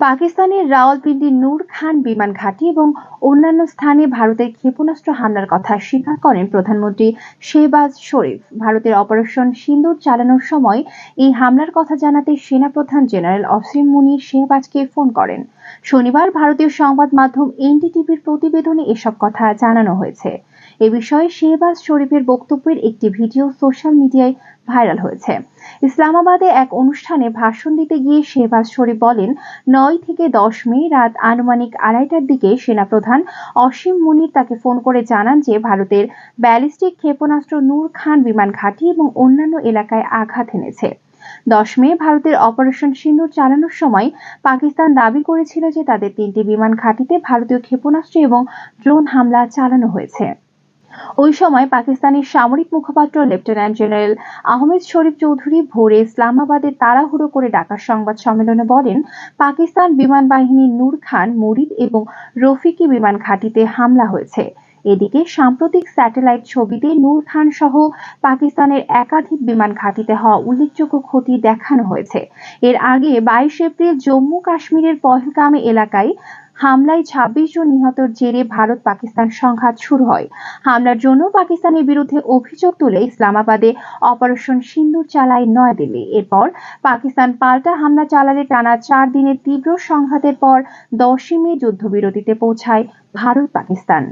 পাকিস্তানের রাওয়ালপিন্ডির নূর খান বিমান ঘাঁটি এবং অন্যান্য স্থানে ভারতের ক্ষেপণাস্ত্র হামলার কথা স্বীকার করেন প্রধানমন্ত্রী শেহবাজ শরীফ। ভারতের অপারেশন সিন্দুর চালানোর সময় এই হামলার কথা জানাতে সেনাপ্রধান জেনারেল অসীম মুনির শেহবাজকে ফোন করেন। শনিবার ভারতীয় সংবাদ মাধ্যম এনডিটিভির প্রতিবেদনে এসব কথা জানানো হয়েছে। এ বিষয়ে শেহবাজ শরীফের বক্তব্যের একটি ভিডিও সোশ্যাল মিডিয়ায় ভাইরাল হয়েছে। ইসলামাবাদে এক অনুষ্ঠানে ভাষণ দিতে গিয়ে শেহবাজ শরীফ বলেন থেকে দশ মে রাত আনুমানিক আড়াইটার দিকে সেনাপ্রধান অসীম মুনির তাকে ফোন করে জানান যে ভারতের ব্যালিস্টিক ক্ষেপণাস্ত্র নূর খান বিমান ঘাঁটি এবং অন্যান্য এলাকায় আঘাত এনেছে। দশ মে ভারতের অপারেশন সিন্দুর চালানোর সময় পাকিস্তান দাবি করেছিল যে তাদের তিনটি বিমান ঘাঁটিতে ভারতীয় ক্ষেপণাস্ত্র এবং ড্রোন হামলা চালানো হয়েছে। ওই সময় পাকিস্তানের সামরিক মুখপাত্র লেফটেন্যান্ট জেনারেল আহমেদ শরীফ চৌধুরী ভোরে ইসলামাবাদে তাড়াহুড়ো করে ডাকা সংবাদ সম্মেলনে বলেন, পাকিস্তান বিমান বাহিনীর নূর খান, মুরিদ এবং রফিকি বিমান ঘাঁটিতে হামলা হয়েছে। এদিকে সাম্প্রতিক স্যাটেলাইট ছবিতে নূর খান সহ পাকিস্তানের একাধিক বিমান ঘাঁটিতে হওয়া উল্লেখযোগ্য ক্ষতি দেখানো হয়েছে। এর আগে বাইশ এপ্রিল জম্মু কাশ্মীরের পহলগামে এলাকায় হামলায় ছাব্বিশ জন নিহতের জেরে ভারত পাকিস্তান সংঘাত শুরু হয়। হামলার জন্য পাকিস্তানের বিরুদ্ধে অভিযোগ তুলে ইসলামাবাদে অপারেশন সিন্দুর চালায় নয়াদিল্লি। এরপর পাকিস্তান পাল্টা হামলা চালালে টানা চার দিনের তীব্র সংঘাতের পর দশই মে যুদ্ধবিরতিতে পৌঁছায় ভারত পাকিস্তান